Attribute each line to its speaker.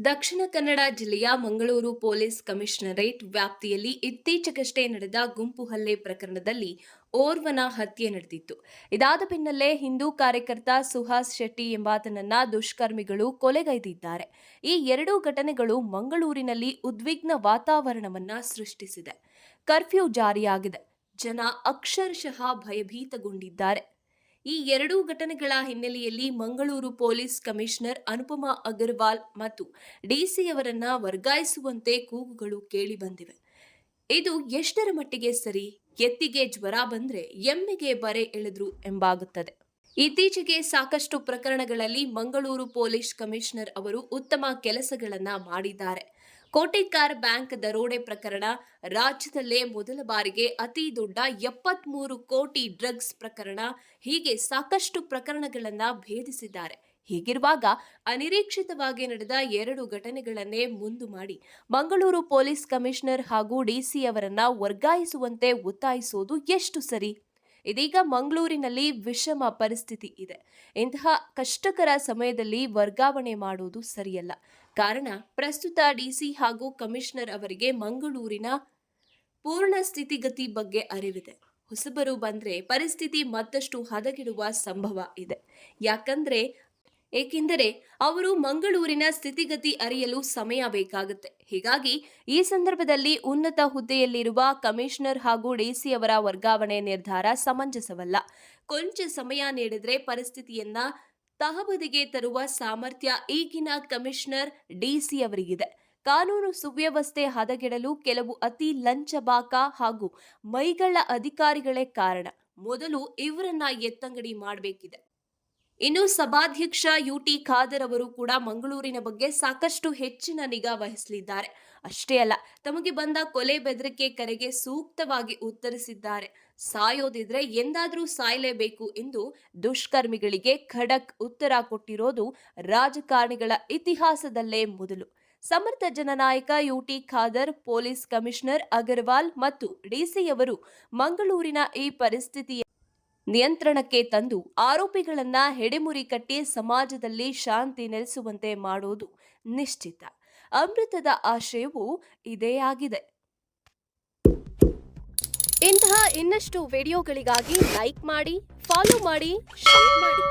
Speaker 1: ದಕ್ಷಿಣ ಕನ್ನಡ ಜಿಲ್ಲೆಯ Mangaluru police commissionerate ವ್ಯಾಪ್ತಿಯಲ್ಲಿ ಇತ್ತೀಚೆಗಷ್ಟೇ ನಡೆದ ಗುಂಪು ಹಲ್ಲೆ ಪ್ರಕರಣದಲ್ಲಿ ಓರ್ವನ ಹತ್ಯೆ ನಡೆದಿತ್ತು. ಇದಾದ ಬೆನ್ನಲ್ಲೇ ಹಿಂದೂ ಕಾರ್ಯಕರ್ತ ಸುಹಾಸ್ ಶೆಟ್ಟಿ ಎಂಬಾತನನ್ನ ದುಷ್ಕರ್ಮಿಗಳು ಕೊಲೆಗೈದಿದ್ದಾರೆ. ಈ ಎರಡೂ ಘಟನೆಗಳು ಮಂಗಳೂರಿನಲ್ಲಿ ಉದ್ವಿಗ್ನ ವಾತಾವರಣವನ್ನ ಸೃಷ್ಟಿಸಿದೆ. ಕರ್ಫ್ಯೂ ಜಾರಿಯಾಗಿದೆ. ಜನ ಅಕ್ಷರಶಃ ಭಯಭೀತಗೊಂಡಿದ್ದಾರೆ. ಈ ಎರಡೂ ಘಟನೆಗಳ ಹಿನ್ನೆಲೆಯಲ್ಲಿ ಮಂಗಳೂರು ಪೊಲೀಸ್ ಕಮಿಷನರ್ ಅನುಪಮಾ ಅಗರ್ವಾಲ್ ಮತ್ತು ಡಿಸಿಯವರನ್ನ ವರ್ಗಾಯಿಸುವಂತೆ ಕೂಗುಗಳು ಕೇಳಿಬಂದಿವೆ ಇದು ಎಷ್ಟರ ಮಟ್ಟಿಗೆ ಸರಿ, ಎತ್ತಿಗೆ ಜ್ವರ ಬಂದ್ರೆ ಎಮ್ಮೆಗೆ ಬರೆ ಎಳೆದ್ರು ಎಂಬಾಗುತ್ತದೆ. ಇತ್ತೀಚೆಗೆ ಸಾಕಷ್ಟು ಪ್ರಕರಣಗಳಲ್ಲಿ ಮಂಗಳೂರು ಪೊಲೀಸ್ ಕಮಿಷನರ್ ಅವರು ಉತ್ತಮ ಕೆಲಸಗಳನ್ನ ಮಾಡಿದ್ದಾರೆ. ಕೋಟೆಕಾರ್ ಬ್ಯಾಂಕ್ ದರೋಡೆ ಪ್ರಕರಣ ರಾಜ್ಯದಲ್ಲೇ ಮೊದಲ ಬಾರಿಗೆ ಅತಿ ದೊಡ್ಡ ಎಪ್ಪತ್ಮೂರು ಕೋಟಿ ಡ್ರಗ್ಸ್ ಪ್ರಕರಣ. ಹೀಗೆ ಸಾಕಷ್ಟು ಪ್ರಕರಣಗಳನ್ನ ಭೇದಿಸಿದ್ದಾರೆ. ಹೀಗಿರುವಾಗ ಅನಿರೀಕ್ಷಿತವಾಗಿ ನಡೆದ ಎರಡು ಘಟನೆಗಳನ್ನೇ ಮುಂದು ಮಾಡಿ ಮಂಗಳೂರು ಪೊಲೀಸ್ ಕಮಿಷನರ್ ಹಾಗೂ ಡಿಸಿ ಅವರನ್ನ ವರ್ಗಾಯಿಸುವಂತೆ ಒತ್ತಾಯಿಸುವುದು ಎಷ್ಟು ಸರಿ? ಇದೀಗ ಮಂಗಳೂರಿನಲ್ಲಿ ವಿಷಮ ಪರಿಸ್ಥಿತಿ ಇದೆ. ಇಂತಹ ಕಷ್ಟಕರ ಸಮಯದಲ್ಲಿ ವರ್ಗಾವಣೆ ಮಾಡುವುದು ಸರಿಯಲ್ಲ. ಕಾರಣ, ಪ್ರಸ್ತುತ ಡಿಸಿ ಹಾಗೂ ಕಮಿಷನರ್ ಅವರಿಗೆ ಮಂಗಳೂರಿನ ಪೂರ್ಣ ಸ್ಥಿತಿಗತಿ ಬಗ್ಗೆ ಅರಿವಿದೆ. ಹೊಸಬರು ಬಂದ್ರೆ ಪರಿಸ್ಥಿತಿ ಮತ್ತಷ್ಟು ಹದಗೆಡುವ ಸಂಭವ ಇದೆ. ಯಾಕಂದ್ರೆ ಏಕೆಂದರೆ ಅವರು ಮಂಗಳೂರಿನ ಸ್ಥಿತಿಗತಿ ಅರಿಯಲು ಸಮಯ ಬೇಕಾಗುತ್ತೆ. ಹೀಗಾಗಿ ಈ ಸಂದರ್ಭದಲ್ಲಿ ಉನ್ನತ ಹುದ್ದೆಯಲ್ಲಿರುವ ಕಮಿಷನರ್ ಹಾಗೂ ಡಿಸಿ ಅವರ ವರ್ಗಾವಣೆ ನಿರ್ಧಾರ ಸಮಂಜಸವಲ್ಲ. ಕೊಂಚ ಸಮಯ ನೀಡಿದರೆ ಪರಿಸ್ಥಿತಿಯನ್ನ ತಹಬದಿಗೆ ತರುವ ಸಾಮರ್ಥ್ಯ ಈಗಿನ ಕಮಿಷನರ್ ಡಿಸಿ ಅವರಿಗಿದೆ ಕಾನೂನು ಸುವ್ಯವಸ್ಥೆ ಹದಗೆಡಲು ಕೆಲವು ಅತಿ ಲಂಚಬಾಕ ಹಾಗೂ ಮೈಗಳ್ಳ ಅಧಿಕಾರಿಗಳೇ ಕಾರಣ. ಮೊದಲು ಇವರನ್ನ ಎತ್ತಂಗಡಿ ಮಾಡಬೇಕಿದೆ. ಇನ್ನು ಸಭಾಧ್ಯಕ್ಷ ಯುಟಿ ಖಾದರ್ ಅವರು ಕೂಡ ಮಂಗಳೂರಿನ ಬಗ್ಗೆ ಸಾಕಷ್ಟು ಹೆಚ್ಚಿನ ನಿಗಾ ವಹಿಸಲಿದ್ದಾರೆ. ಅಷ್ಟೇ ಅಲ್ಲ, ತಮಗೆ ಬಂದ ಕೊಲೆ ಬೆದರಿಕೆ ಕರೆಗೆ ಸೂಕ್ತವಾಗಿ ಉತ್ತರಿಸಿದ್ದಾರೆ. ಸಾಯೋದಿದ್ರೆ ಎಂದಾದ್ರೂ ಸಾಯಲೇಬೇಕು ಎಂದು ದುಷ್ಕರ್ಮಿಗಳಿಗೆ ಖಡಕ್ ಉತ್ತರ ಕೊಟ್ಟಿರೋದು ರಾಜಕಾರಣಿಗಳ ಇತಿಹಾಸದಲ್ಲೇ ಮೊದಲು. ಸಮರ್ಥ ಜನನಾಯಕ UT Khader, police commissioner Agarwal ಮತ್ತು ಡಿಸಿಯವರು ಮಂಗಳೂರಿನ ಈ ಪರಿಸ್ಥಿತಿಯ ನಿಯಂತ್ರಣಕ್ಕೆ ತಂದು ಆರೋಪಿಗಳನ್ನ ಹೆಡೆಮುರಿ ಕಟ್ಟಿ ಸಮಾಜದಲ್ಲಿ ಶಾಂತಿ ನೆಲೆಸುವಂತೆ ಮಾಡುವುದು ನಿಶ್ಚಿತ. ಅಮೃತದ ಆಶಯವು ಇದೇ ಆಗಿದೆ. ಇಂತಹ ಇನ್ನಷ್ಟು ವಿಡಿಯೋಗಳಿಗಾಗಿ ಲೈಕ್ ಮಾಡಿ, ಫಾಲೋ ಮಾಡಿ, ಶೇರ್ ಮಾಡಿ.